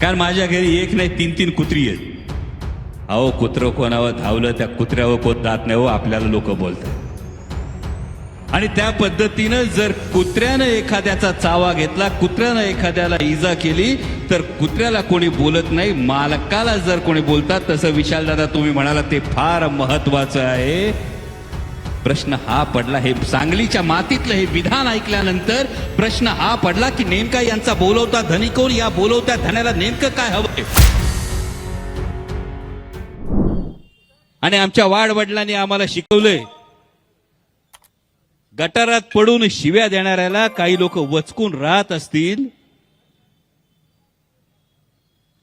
कारण माझ्या घरी एक नाही तीन तीन कुत्री आहेत. अहो कुत्रं कोणावर धावलं त्या कुत्र्यावर कोण जात नाही हो आपल्याला लोक बोलतात. आणि त्या पद्धतीनं जर कुत्र्यानं एखाद्याचा चावा घेतला कुत्र्यानं एखाद्याला इजा केली तर कुत्र्याला कोणी बोलत नाही मालकाला जर कोणी बोलतात तसं विशालदादा तुम्ही म्हणाला ते फार महत्वाचं आहे. प्रश्न हा पडला. हे सांगलीच्या मातीतलं हे विधान ऐकल्यानंतर प्रश्न हा पडला की नेमका यांचा बोलवता धनी या बोलवत्या धन्याला नेमकं काय हवंय आणि आमच्या वाडवडिलांनी आम्हाला शिकवलंय गटारात पडून शिव्या देणाऱ्याला काही लोक वचकून राहत असतील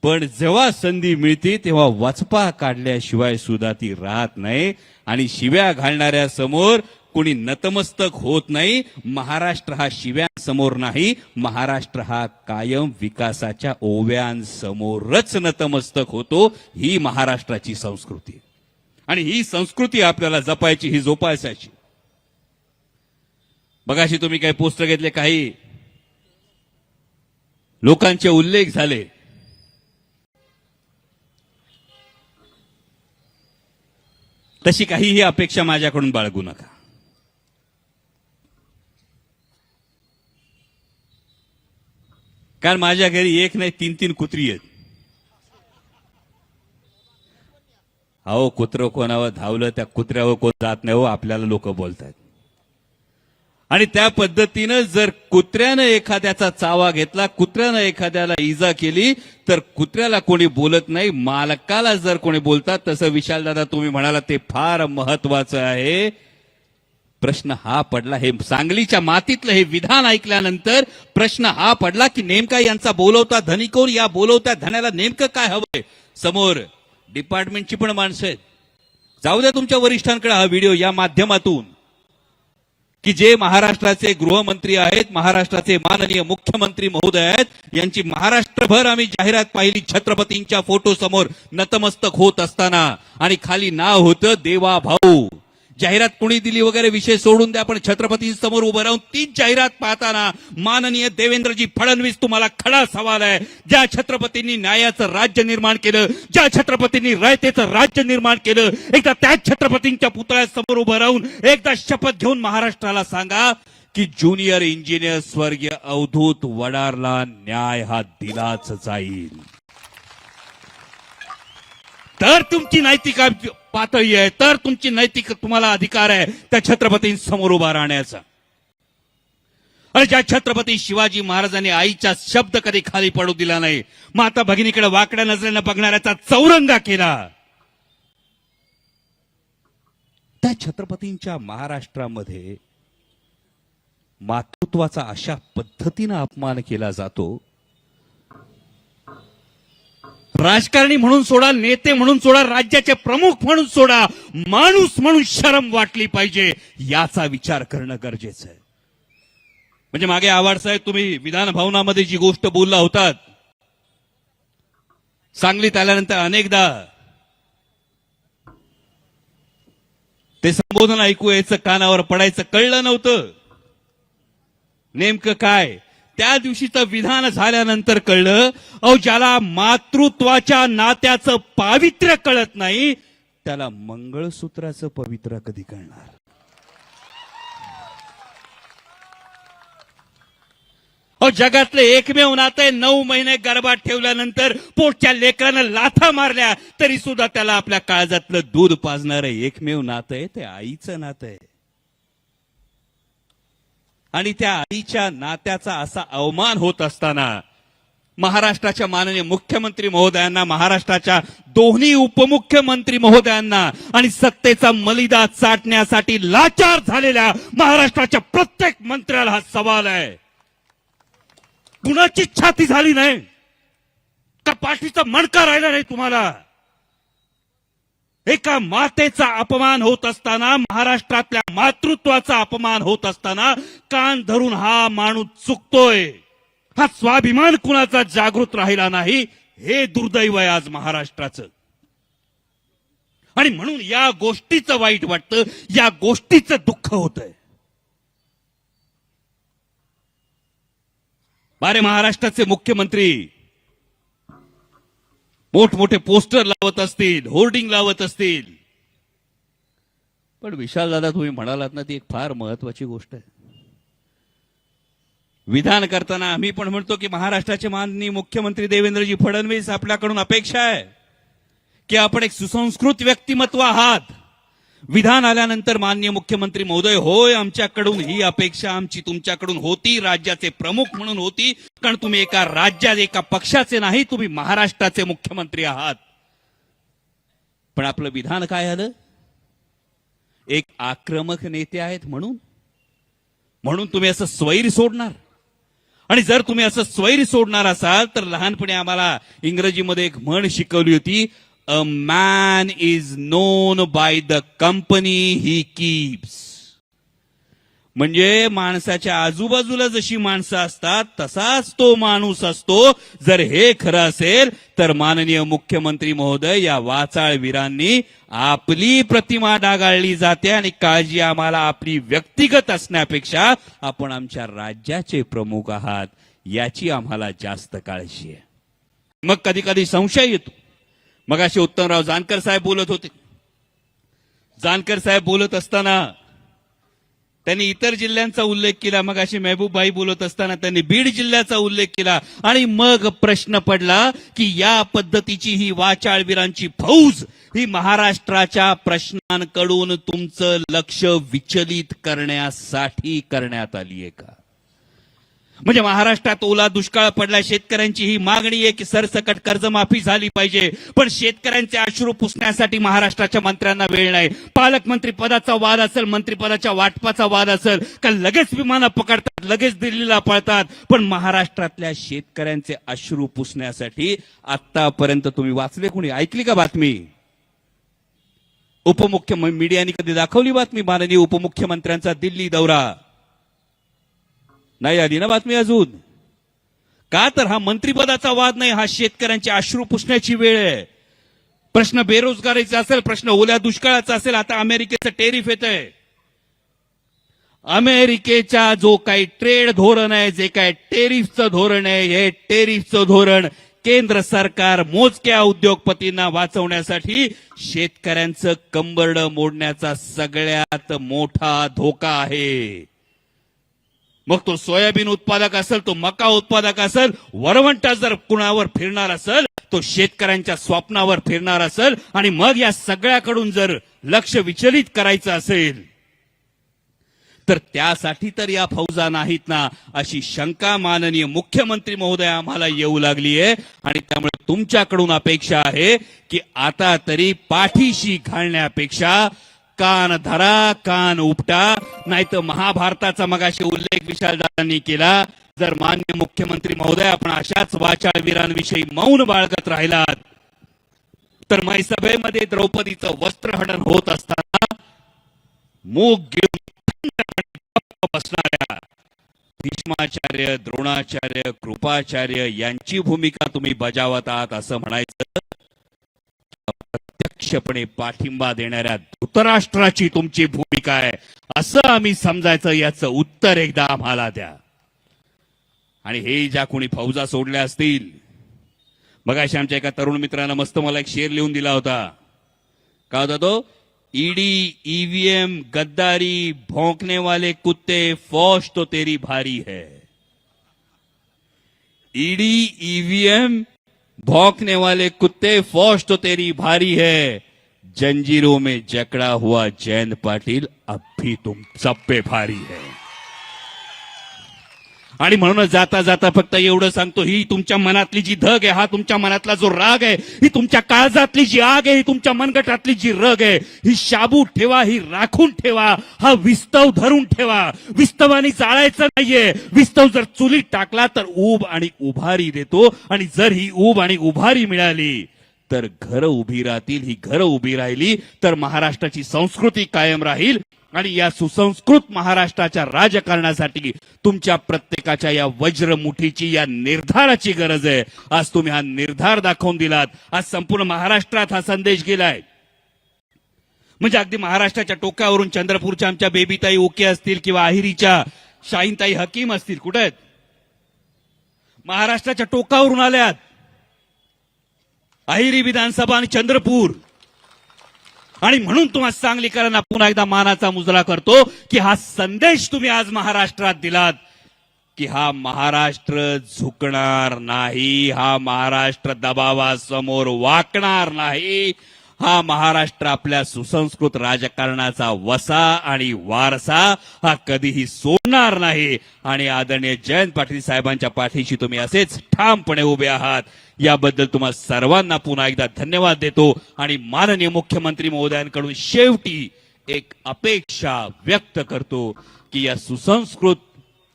पण जेव्हा संधी मिळते तेव्हा वचपा काढल्याशिवाय सुद्धा ती राहत नाही. आणि शिव्या घालणाऱ्या समोर कोणी नतमस्तक होत नाही. महाराष्ट्र हा शिव्यांसमोर नाही. महाराष्ट्र हा कायम विकासाच्या ओव्यांसमोरच नतमस्तक होतो. ही महाराष्ट्राची संस्कृती. आणि ही संस्कृती आपल्याला जपायची ही जोपासायची. बघाशी तुम्ही काही पोस्टर घेतले काही? लोकांचे उल्लेख झाले. तशी काहीही अपेक्षा माझ्याकडून बाळगू नका. कारण माझ्या घरी एक नाही तीन तीन कुत्री आहेत. अहो कुत्र कोणावर धावलं त्या कुत्र्यावर कोण जात नाही हो आपल्याला लोक बोलतात आणि त्या पद्धतीनं जर कुत्र्यानं एखाद्याचा चावा घेतला कुत्र्यानं एखाद्याला इजा केली तर कुत्र्याला कोणी बोलत नाही मालकाला जर कोणी बोलतात तसं विशालदादा तुम्ही म्हणाला ते फार महत्वाचं आहे. प्रश्न हा पडला. हे सांगलीच्या मातीतलं हे विधान ऐकल्यानंतर प्रश्न हा पडला की नेमका यांचा बोलवता धनी कोण? या बोलवत्या धन्याला नेमकं काय हवंय? समोर डिपार्टमेंटची पण माणसं आहेत. जाऊ द्या तुमच्या वरिष्ठांकडे हा व्हिडिओ या माध्यमातून. की जे महाराष्ट्राचे गृहमंत्री आहेत महाराष्ट्राचे माननीय मुख्यमंत्री महोदय आहेत यांची महाराष्ट्रभर आम्ही जाहिरात पाहिली छत्रपतींच्या फोटो समोर नतमस्तक होत असताना. आणि खाली नाव होतं देवा भाऊ जाहिरात कुणी दिली वगैरे विषय सोडून द्या पण छत्रपतींसमोर उभं राहून तीच जाहिरात पाहताना माननीय देवेंद्रजी फडणवीस तुम्हाला खडा सवाल आहे. ज्या छत्रपतींनी न्यायाचं राज्य निर्माण केलं ज्या छत्रपतींनी रयतेचं राज्य निर्माण केलं एकदा त्याच छत्रपतींच्या पुतळ्यासमोर उभं राहून एकदा शपथ घेऊन महाराष्ट्राला सांगा की ज्युनियर इंजिनियर स्वर्गीय अवधूत वडारला न्याय हा दिलाच जाईल. तर तुमची नैतिक पातळी आहे तर तुमची नैतिक तुम्हाला अधिकार आहे त्या छत्रपतींसमोर उभा राहण्याचा. अरे ज्या छत्रपती शिवाजी महाराजांनी आईचा शब्द कधी खाली पडू दिला नाही माता भगिनीकडे वाकड्या नजरेनं बघणाऱ्याचा चौरंगा केला. त्या छत्रपतींच्या महाराष्ट्रामध्ये मातृत्वाचा अशा पद्धतीनं अपमान केला जातो राजकारणी म्हणून सोडा नेते म्हणून सोडा राज्याचे प्रमुख म्हणून सोडा माणूस म्हणून शरम वाटली पाहिजे याचा विचार करणं गरजेचं आहे. म्हणजे मागे आवाडसाहेब तुम्ही विधान भवनामध्ये जी गोष्ट बोलला होतात सांगलीत आल्यानंतर अनेकदा ते संबोधन ऐकू यायचं कानावर पडायचं कळलं नव्हतं. नेमकं काय? त्या दिवशीचं विधान झाल्यानंतर कळलं अहो ज्याला मातृत्वाच्या नात्याचं पावित्र्य कळत नाही त्याला मंगळसूत्राचं पवित्र कधी कळणार? अहो जगातलं एकमेव नातं नऊ महिने गर्भात ठेवल्यानंतर पोटच्या लेकरानं लाथा मारल्या तरी सुद्धा त्याला आपल्या काळजातलं दूध पाजणार एकमेव नातं आहे. ते आईचं नातं आहे. आणि त्या आईच्या नात्याचा असा अवमान होत असताना महाराष्ट्राच्या माननीय मुख्यमंत्री महोदयांना महाराष्ट्राच्या दोन्ही उपमुख्यमंत्री महोदयांना आणि सत्तेचा मलिदा चाटण्यासाठी लाचार झालेल्या महाराष्ट्राच्या प्रत्येक मंत्र्याला हा सवाल आहे. कुणाची छाती झाली नाही. का पाठीचा मणका राहिला नाही तुम्हाला? एका मातेचा अपमान होत असताना महाराष्ट्रातल्या मातृत्वाचा अपमान होत असताना कान धरून हा माणूस चुकतोय. हा स्वाभिमान कुणाचा जागृत राहिला नाही हे दुर्दैव आहे आज महाराष्ट्राचं. आणि म्हणून या गोष्टीचं वाईट वाटतं या गोष्टीचं दुःख होत आहे बारे महाराष्ट्राचे मुख्यमंत्री मोठमोठे पोस्टर लावत असतील होर्डिंग लावत असतील. पण विशाल दादा तुम्ही म्हणालात ना ती एक फार महत्वाची गोष्ट आहे. विधान करताना आम्ही पण म्हणतो की महाराष्ट्राचे माननीय मुख्यमंत्री देवेंद्रजी फडणवीस आपल्याकडून अपेक्षा आहे की आपण एक सुसंस्कृत व्यक्तिमत्व आहात. विधान आल्यानंतर मान्य मुख्यमंत्री महोदय होय आमच्याकडून ही अपेक्षा आमची तुमच्याकडून होती राज्याचे प्रमुख म्हणून होती कारण तुम्ही एका राज्यात एका पक्षाचे नाही तुम्ही महाराष्ट्राचे मुख्यमंत्री आहात. पण आपलं विधान काय आलं एक आक्रमक नेते आहेत म्हणून. म्हणून तुम्ही असं स्वैर सोडणार. आणि जर तुम्ही असं स्वैर सोडणार असाल तर लहानपणी आम्हाला इंग्रजीमध्ये एक म्हण शिकवली होती a man is known by the company he keeps. म्हणजे माणसाच्या आजूबाजूला जशी माणसं असतात तसाच तो माणूस असतो. जर हे खरं असेल तर माननीय मुख्यमंत्री महोदय या वाचाळवीरांनी आपली प्रतिमा डागाळली जाते आणि काळजी आम्हाला आपली व्यक्तिगत असण्यापेक्षा आपण आमच्या राज्याचे प्रमुख आहात याची आम्हाला जास्त काळजी आहे. मग कधी कधी संशय येतो. मग असे उत्तमराव जानकर साहेब बोलत होते. जानकर साहेब बोलत असताना त्यांनी इतर जिल्ह्यांचा उल्लेख केला. मग अशी मेहबूबबाई बोलत असताना त्यांनी बीड जिल्ह्याचा उल्लेख केला. आणि मग प्रश्न पडला की या पद्धतीची ही वाचाळवीरांची फौज ही महाराष्ट्राच्या प्रश्नांकडून तुमचं लक्ष विचलित करण्यासाठी करण्यात आली आहे का? म्हणजे महाराष्ट्रात ओला दुष्काळ पडला शेतकऱ्यांची ही मागणी आहे की सरसकट कर्जमाफी झाली पाहिजे. पण शेतकऱ्यांचे अश्रू पुसण्यासाठी महाराष्ट्राच्या मंत्र्यांना वेळ नाही. पालकमंत्री पदाचा वाद असेल मंत्रिपदाच्या वाटपाचा वाद असेल का लगेच विमानं पकडतात लगेच दिल्लीला पळतात? पण महाराष्ट्रातल्या शेतकऱ्यांचे अश्रू पुसण्यासाठी आतापर्यंत तुम्ही वाचले कोणी? ऐकली का बातमी? उपमुख्य मीडियाने कधी दाखवली बातमी? माननीय उपमुख्यमंत्र्यांचा दिल्ली दौरा. नाही आली ना बातमी अजून? का तर हा मंत्रीपदाचा वाद नाही हा शेतकऱ्यांचे अश्रू पुसण्याची वेळ आहे. प्रश्न बेरोजगारीचा असेल प्रश्न ओल्या दुष्काळाचा असेल आता अमेरिकेचं टेरिफ येत आहे अमेरिकेचा जो काही ट्रेड धोरण आहे जे काय टेरिफचं धोरण आहे हे टेरिफचं धोरण केंद्र सरकार मोजक्या उद्योगपतींना वाचवण्यासाठी शेतकऱ्यांचं कंबरडं मोडण्याचा सगळ्यात मोठा धोका आहे. मग तो सोयाबीन उत्पादक असेल तो मका उत्पादक असेल वरवंटा जर कुणावर फिरणार असेल तो शेतकऱ्यांच्या स्वप्नावर फिरणार असेल आणि मग या सगळ्याकडून जर लक्ष विचलित करायचं असेल तर त्यासाठी तर या फौजा नाहीत ना अशी शंका माननीय मुख्यमंत्री महोदय आम्हाला येऊ लागली आहे आणि त्यामुळे तुमच्याकडून अपेक्षा आहे की आता तरी पाठीशी घालण्यापेक्षा कान धरा कान उपटा. नाही तर महाभारताचा मगाशी उल्लेख विशालदारांनी केला. जर मान्य मुख्यमंत्री महोदय आपण अशाच वाचाळवीरांविषयी मौन बाळगत राहिलात तर मैसभेमध्ये द्रौपदीचं वस्त्रहडन होत असताना मूग घेऊन बसणाऱ्या भीष्माचार्य द्रोणाचार्य कृपाचार्य यांची भूमिका तुम्ही बजावत आहात असं म्हणायचं. प्रत्यक्षपणे पाठिंबा देणाऱ्या धृतराष्ट्राची तुमची भूमिका आहे. असं आम्ही समजायचं याचं उत्तर एकदा आम्हाला द्या. आणि हे ज्या कोणी फौजा सोडल्या असतील बघा अशा आमच्या एका तरुण मित्रानं मस्त मला एक शेर लिहून दिला होता. का होता तो? ईडी ईव्हीएम गद्दारी भोंकने वाले कुत्ते फौज तो तेरी भारी है. ईडी ईव्हीएम भौंकने वाले कुत्ते फौज तो तेरी भारी है। जंजीरों में जकड़ा हुआ जैन पाटिल अब भी तुम सब पे भारी है। आणि म्हणूनच जाता जाता फक्त एवढं सांगतो ही तुमच्या मनातली जी धग आहे हा तुमच्या मनातला जो राग आहे ही तुमच्या काळजातली जी आग आहे ही तुमच्या मनगटातली जी रग आहे ही शाबू ठेवा ही राखून ठेवा हा विस्तव धरून ठेवा. विस्तवाने जाळायचं नाहीये. विस्तव जर चुलीत टाकला तर ऊब आणि उभारी देतो आणि जर ही ऊब आणि उभारी मिळाली तर घरं उभी राहतील. ही घरं उभी राहिली तर महाराष्ट्राची संस्कृती कायम राहील. आणि या सुसंस्कृत महाराष्ट्राच्या राजकारणासाठी तुमच्या प्रत्येकाच्या या वज्रमुठीची या निर्धाराची गरज आहे. आज तुम्ही हा निर्धार दाखवून दिलात. आज संपूर्ण महाराष्ट्रात हा संदेश गेलाय. म्हणजे अगदी महाराष्ट्राच्या टोकावरून चंद्रपूरच्या आमच्या बेबीताई ओके असतील किंवा आहिरीच्या शाहीनताई हकीम असतील कुठे आहेत? महाराष्ट्राच्या टोकावरून आल्यात. अहिरी विधानसभा आणि चंद्रपूर. आणि म्हणून तुम्हाला सांगलीकरांना पुन्हा एकदा मानाचा मुजरा करतो की हा संदेश तुम्ही आज महाराष्ट्रात दिलात की हा महाराष्ट्र झुकणार नाही हा महाराष्ट्र दबावासमोर वाकणार नाही हा महाराष्ट्र आपल्या सुसंस्कृत राजकारणाचा वसा आणि वारसा हा कधीही सोडणार नाही. आणि आदरणीय जयंत पाटील साहेबांच्या पाठीशी तुम्ही असेच ठामपणे उभे आहात. याबद्दल तुम्हा सर्वांना पुन्हा एकदा धन्यवाद देतो. आणि माननीय मुख्यमंत्री महोदयांकडून शेवटी एक अपेक्षा व्यक्त करतो की या सुसंस्कृत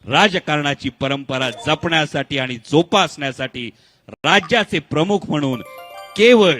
राजकारणाची परंपरा जपण्यासाठी आणि जोपासण्यासाठी राज्याचे प्रमुख म्हणून केवळ